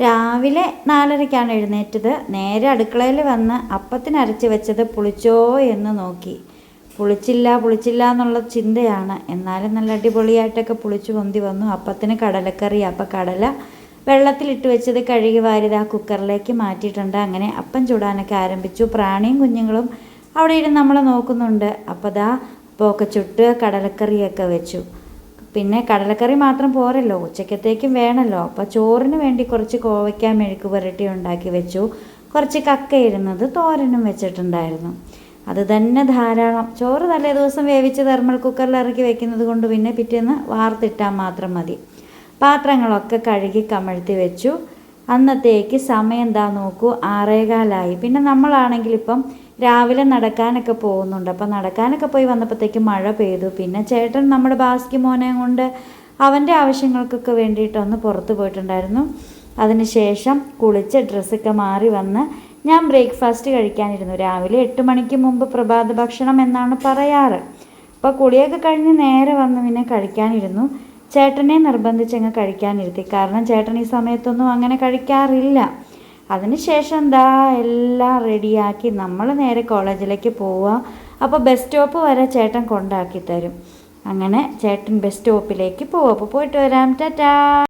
രാവിലെ നാലരയ്ക്കാണ് എഴുന്നേറ്റത്. നേരെ അടുക്കളയിൽ വന്ന് അപ്പത്തിന് അരച്ച് വെച്ചത് പുളിച്ചോ എന്ന് നോക്കി. പുളിച്ചില്ല പുളിച്ചില്ല എന്നുള്ള ചിന്തയാണ്. എന്നാലും നല്ല അടിപൊളിയായിട്ടൊക്കെ പുളിച്ചു പൊന്തി വന്നു. അപ്പത്തിന് കടലക്കറി അപ്പം കടല വെള്ളത്തിലിട്ട് വെച്ചത് കഴുകി വാരിത് ആ കുക്കറിലേക്ക് മാറ്റിയിട്ടുണ്ട്. അങ്ങനെ അപ്പം ചൂടാനൊക്കെ ആരംഭിച്ചു. പ്രാണിയും കുഞ്ഞുങ്ങളും അവിടെ ഇരുന്ന് നമ്മളെ നോക്കുന്നുണ്ട്. അപ്പോൾ ദാ പോക്കെ ചുട്ട് കടലക്കറിയൊക്കെ വെച്ചു. പിന്നെ കടലക്കറി മാത്രം പോരല്ലോ. ഉച്ചക്കത്തേക്കും വേണമല്ലോ അപ്പോൾ ചോറിന് വേണ്ടി കുറച്ച് കോവയ്ക്ക മെഴുക്ക് പുരട്ടി ഉണ്ടാക്കി വെച്ചു. കുറച്ച് കക്ക ഇരുന്നത് തോരനും വെച്ചിട്ടുണ്ടായിരുന്നു. അത് തന്നെ ധാരാളം. ചോറ് തലേ ദിവസം വേവിച്ച് തെർമൽ കുക്കറിൽ ഇറക്കി വെക്കുന്നത് കൊണ്ട് പിന്നെ പിറ്റേന്ന് വാർത്തിട്ടാൽ മാത്രം മതി. പാത്രങ്ങളൊക്കെ കഴുകി കമഴ്ത്തി വെച്ചു. അന്നത്തേക്ക് സമയം എന്താ നോക്കൂ ആറേകാലായി. പിന്നെ നമ്മളാണെങ്കിൽ ഇപ്പം രാവിലെ നടക്കാനൊക്കെ പോകുന്നുണ്ട്. അപ്പം നടക്കാനൊക്കെ പോയി വന്നപ്പോഴത്തേക്ക് മഴ പെയ്തു. പിന്നെ ചേട്ടൻ നമ്മുടെ ബാസ്കി മോനെ കൊണ്ട് അവന്റെ ആവശ്യങ്ങൾക്കൊക്കെ വേണ്ടിയിട്ടൊന്ന് പുറത്ത് പോയിട്ടുണ്ടായിരുന്നു. അതിനുശേഷം കുളിച്ച് ഡ്രസ്സൊക്കെ മാറി വന്ന് ഞാൻ ബ്രേക്ക്ഫാസ്റ്റ് കഴിക്കാനിരുന്നു. രാവിലെ എട്ട് മണിക്ക് മുമ്പ് പ്രഭാത ഭക്ഷണം എന്നാണ് പറയാറ്. അപ്പോൾ കുളിയൊക്കെ കഴിഞ്ഞ് നേരെ വന്ന് പിന്നെ കഴിക്കാനിരുന്നു. ചേട്ടനെ നിർബന്ധിച്ചങ്ങ് കഴിക്കാനിരുത്തി. കാരണം ചേട്ടൻ ഈ സമയത്തൊന്നും അങ്ങനെ കഴിക്കാറില്ല. അതിനുശേഷം എന്താ എല്ലാം റെഡിയാക്കി നമ്മൾ നേരെ കോളേജിലേക്ക് പോവുക. അപ്പോൾ ബസ് സ്റ്റോപ്പ് വരെ ചേട്ടൻ കൊണ്ടാക്കി തരും. അങ്ങനെ ചേട്ടൻ ബസ് സ്റ്റോപ്പിലേക്ക് പോവും. അപ്പോൾ പോയിട്ട് വരാം. ടാറ്റാ!